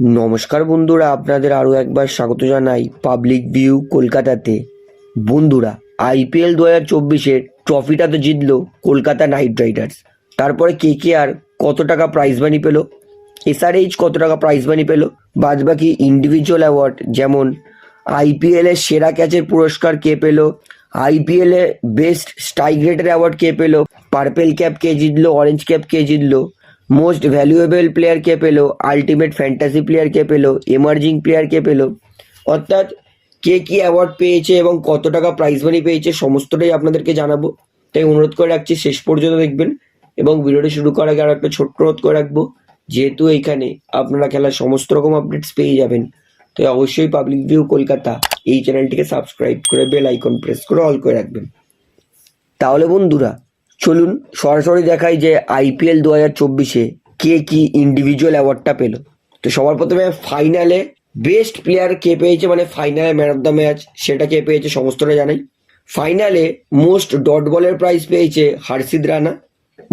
নমস্কার বন্ধুরা, আপনাদের আরও একবার স্বাগত জানাই পাবলিক ভিউ কলকাতাতে। বন্ধুরা আইপিএল দু হাজার চব্বিশের ট্রফিটা তো জিতলো কলকাতা নাইট রাইডার্স তারপরে কে কে আর কত টাকা প্রাইজ মানি পেল? এসআরএইচ কত টাকা প্রাইজ মানি পেল? বাদ বাকি ইন্ডিভিজুয়াল অ্যাওয়ার্ড যেমন আইপিএলের সেরা ক্যাচের পুরস্কার কে পেল? আইপিএলে বেস্ট স্ট্রাইক রেটের অ্যাওয়ার্ড কে পেল? পার্পেল ক্যাপ কে জিতলো? অরেঞ্জ ক্যাপ কে জিতলো? মোস্ট ভ্যালুয়েবল প্লেয়ার কে পেল? আলটিমেট ফ্যান্টাসি প্লেয়ার কে পেল? এমার্জিং প্লেয়ার কে পেল? অর্থাৎ কে কি অ্যাওয়ার্ড পেয়েছে এবং কত টাকা প্রাইজ মানি পেয়েছে সমস্তটাই আপনাদেরকে জানাব। তাই অনুরোধ করে রাখছি, শেষ পর্যন্ত দেখবেন এবং ভিডিওটি শুরু করার আগে আর একটা ছোট্ট অনুরোধ করে রাখব, যেহেতু এইখানে আপনারা খেলার সমস্ত রকম আপডেটস পেয়ে যাবেন, তাই অবশ্যই পাবলিক ভিউ কলকাতা এই চ্যানেলটিকে সাবস্ক্রাইব করে বেল আইকন প্রেস করে অল করে রাখবেন। তাহলে বন্ধুরা চলুন সরাসরি দেখাই যে আইপিএল দু হাজার চব্বিশে কে কি ইন্ডিভিজুয়াল অ্যাওয়ার্ডটা পেল। তো সবার প্রথমে ফাইনালে বেস্ট প্লেয়ার কে পেয়েছে মানে ফাইনালে ম্যান অফ দ্য ম্যাচ সেটা কে পেয়েছে সমস্তটা জানাই। ফাইনালে মোস্ট ডট বলের প্রাইজ পেয়েছে হার্ষিদ রানা।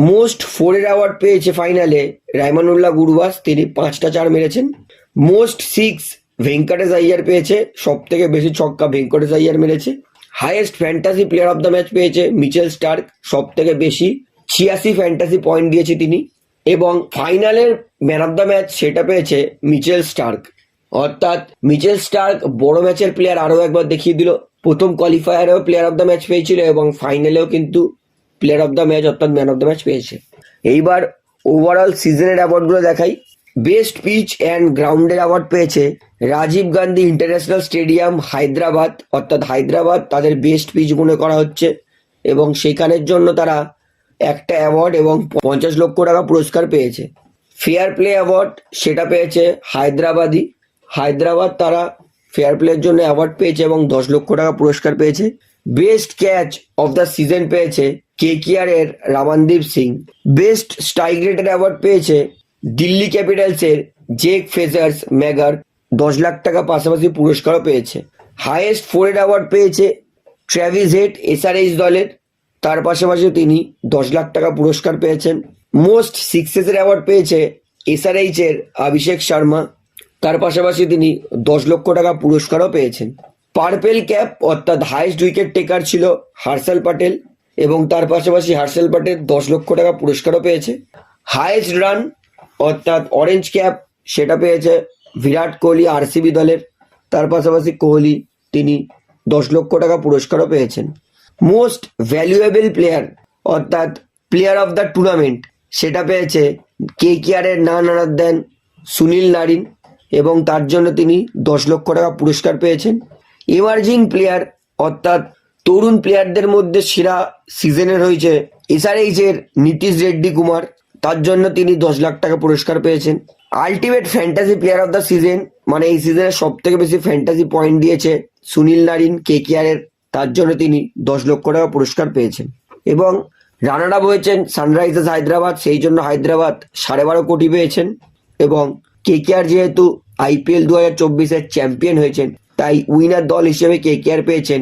মোস্ট ফোরের অ্যাওয়ার্ড পেয়েছে ফাইনালে রায়মানুল্লাহ গুরবাস, তিনি পাঁচটা চার মেরেছেন। মোস্ট সিক্স ভেঙ্কটেশ আইয়ার পেয়েছে সব থেকে বেশি ছক্কা ভেঙ্কটেশ আইয়ার মেরেছে। Highest fantasy player of the match পেয়েছে মিচেল স্টার্ক সব থেকে বেশি ছিয়াশি ফ্যান্টাসি পয়েন্ট দিয়েছে তিনি এবং ফাইনালের ম্যান অফ দ্য ম্যাচ সেটা পেয়েছে মিচেল স্টার্ক। অর্থাৎ মিচেল স্টার্ক বড় ম্যাচের প্লেয়ার আরও একবার দেখিয়ে দিল। প্রথম কোয়ালিফায়ারেও প্লেয়ার অফ দ্য ম্যাচ পেয়েছিল এবং ফাইনালেও কিন্তু প্লেয়ার অফ দ্য ম্যাচ অর্থাৎ ম্যান অফ দ্য ম্যাচ পেয়েছে। এইবার ওভারঅল সিজনের অ্যাওয়ার্ডগুলো দেখাই। বেস্ট পিচ অ্যান্ড গ্রাউন্ডের অ্যাওয়ার্ড পেয়েছে রাজীব গান্ধী ইন্টারন্যাশনাল স্টেডিয়াম হায়দ্রাবাদ, অর্থাৎ হায়দ্রাবাদ তাদের বেস্ট পিচ মনে করা হচ্ছে এবং সেখানের জন্য তারা একটা অ্যাওয়ার্ড এবং পঞ্চাশ লক্ষ টাকা পুরস্কার পেয়েছে। ফেয়ার প্লে অ্যাওয়ার্ড সেটা পেয়েছে হায়দ্রাবাদি হায়দ্রাবাদ তারা ফেয়ার প্লের জন্য অ্যাওয়ার্ড পেয়েছে এবং দশ লক্ষ টাকা পুরস্কার পেয়েছে। Best catch of the season পেয়েছে কে এর রামানদীপ সিং। বেস্ট স্ট্রাইক রেটের অ্যাওয়ার্ড পেয়েছে দিল্লি ক্যাপিটালসের জেক ফেজার্স ম্যাগার দশ লাখ টাকা পাশাপাশি পুরস্কারও পেয়েছে। হাইয়েস্ট ফোরের অ্যাওয়ার্ড পেয়েছে ট্র্যাভিস হেড এসআরএইচ দলের। তার পাশাপাশি তিনি দশ লাখ টাকা পুরস্কার পেয়েছেন। মোস্ট সিক্সেসের অ্যাওয়ার্ড পেয়েছে এসআরএইচ এর অভিষেক শর্মা তার পাশাপাশি তিনি দশ লক্ষ টাকা পুরস্কারও পেয়েছেন। পার্পেল ক্যাপ অর্থাৎ হায়েস্ট উইকেট টেকার ছিল হার্ষাল প্যাটেল এবং তার পাশাপাশি হার্ষাল প্যাটেল দশ লক্ষ টাকা পুরস্কারও পেয়েছে। হায়েস্ট রান অর্থাৎ অরেঞ্জ ক্যাপ সেটা পেয়েছে বিরাট কোহলি, আরসিবি দলের, তার পাশাপাশি কোহলি, তিনি দশ লক্ষ টাকা পুরস্কারও পেয়েছেন। মোস্ট ভ্যালুয়েবল প্লেয়ার অর্থাৎ প্লেয়ার অফ দ্য টুর্নামেন্ট সেটা পেয়েছে কে কেয়ারের না নানার দেন সুনীল নারিন এবং তার জন্য তিনি দশ লক্ষ টাকা পুরস্কার পেয়েছেন। এমার্জিং প্লেয়ার অর্থাৎ তরুণ প্লেয়ারদের মধ্যে সেরা সিজনের হয়েছে এসআরএইচ এর নীতিশ রেড্ডি কুমার, তার জন্য তিনি দশ লাখ টাকা পুরস্কার পেয়েছেন। Ultimate fantasy player of the season মানে এই সিজনে সব থেকে বেশি ফ্যান্টাসি পয়েন্ট দিয়েছে সুনীল নারিন কে কেয়ারের তার জন্য তিনি দশ লক্ষ টাকা পুরস্কার পেয়েছেন। এবং রানার আপ হয়েছেন সানরাইজার্স হায়দ্রাবাদ, সেই জন্য হায়দ্রাবাদ সাড়ে বারো কোটি পেয়েছেন। এবং কে কেআর যেহেতু আইপিএল দু হাজার চব্বিশের চ্যাম্পিয়ন হয়েছেন, তাই উইনার দল হিসেবে কে কেআর পেয়েছেন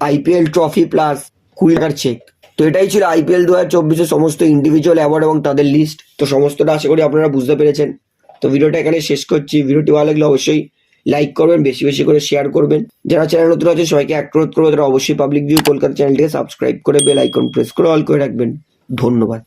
আইপিএল ট্রফি প্লাস কুড়ি টাকার চেক তো এটাই ছিল আইপিএল দু হাজার চব্বিশের সমস্ত ইন্ডিভিজুয়াল অ্যাওয়ার্ড এবং তাদের লিস্ট তো সমস্তটা আশা করি আপনারা বুঝতে পেরেছেন। তো ভিডিওটা এখানে শেষ করছি। ভিডিওটি ভালো লাগলে অবশ্যই লাইক করবেন, বেশি বেশি করে শেয়ার করবেন। যারা চ্যানেল নতুন আছে, সবাইকে অনুরোধ করব, তারা অবশ্যই পাবলিক ভিউ কলকাতা চ্যানেলটিকে সাবস্ক্রাইব করে বেল আইকন প্রেস করে অল করে রাখবেন। ধন্যবাদ।